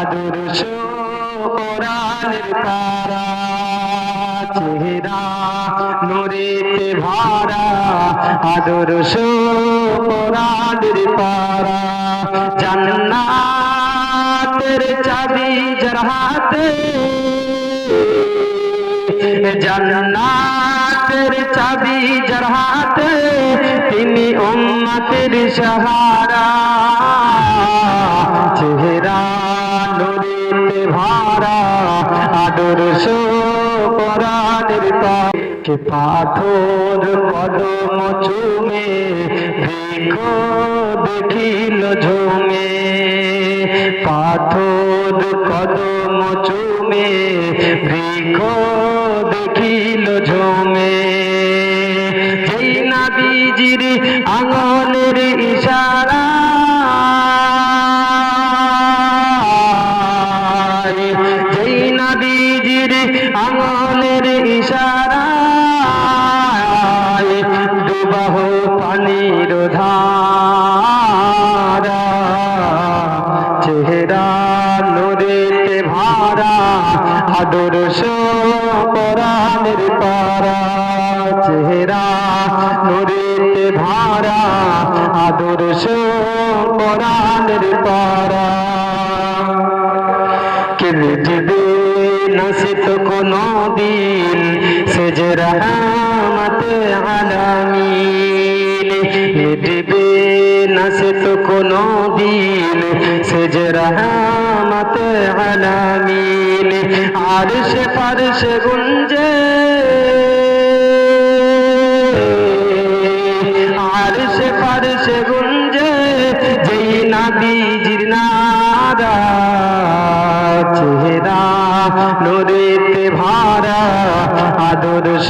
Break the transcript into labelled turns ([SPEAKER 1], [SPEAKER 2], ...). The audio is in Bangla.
[SPEAKER 1] আদর্শ কোরআনের তারা, চেহারা নূরেতে ভরা। আদর্শ কোরআনের পারা জান্নাতের চাবি যার হাতে। জান্নাতের চাবি যার হাতে তিনি উম্মতের সাহারা। ভরা আদর্শ কোরআনের কে পাথর কদম চুমে দেখিল ঝুমে। পাথর কদম চুমে বৃক্ষ দেখিল ঝুমে। যেই নাবিজির আঙনের ইশারা নদীজির আঙনের ইশারা ডুবাহ পানির ধারা। চেহারা নূরেতে ভরা, আদর্শ কোরআনের পারা। চেহারা নূরেতে ভরা, আদর্শ কোরআনের পারা। কে মিটবে নসিত কোনো দিন সে যে রহমত আলামিন। মিটবে নসিত কোনো দিন সে যে রহমত আলামিন। আরশ ফরশ গুঞ্জে আরশ ফরশ গুঞ্জে, যেই নবীজির নারা চেহারা নূরেতে আদর আদর্শ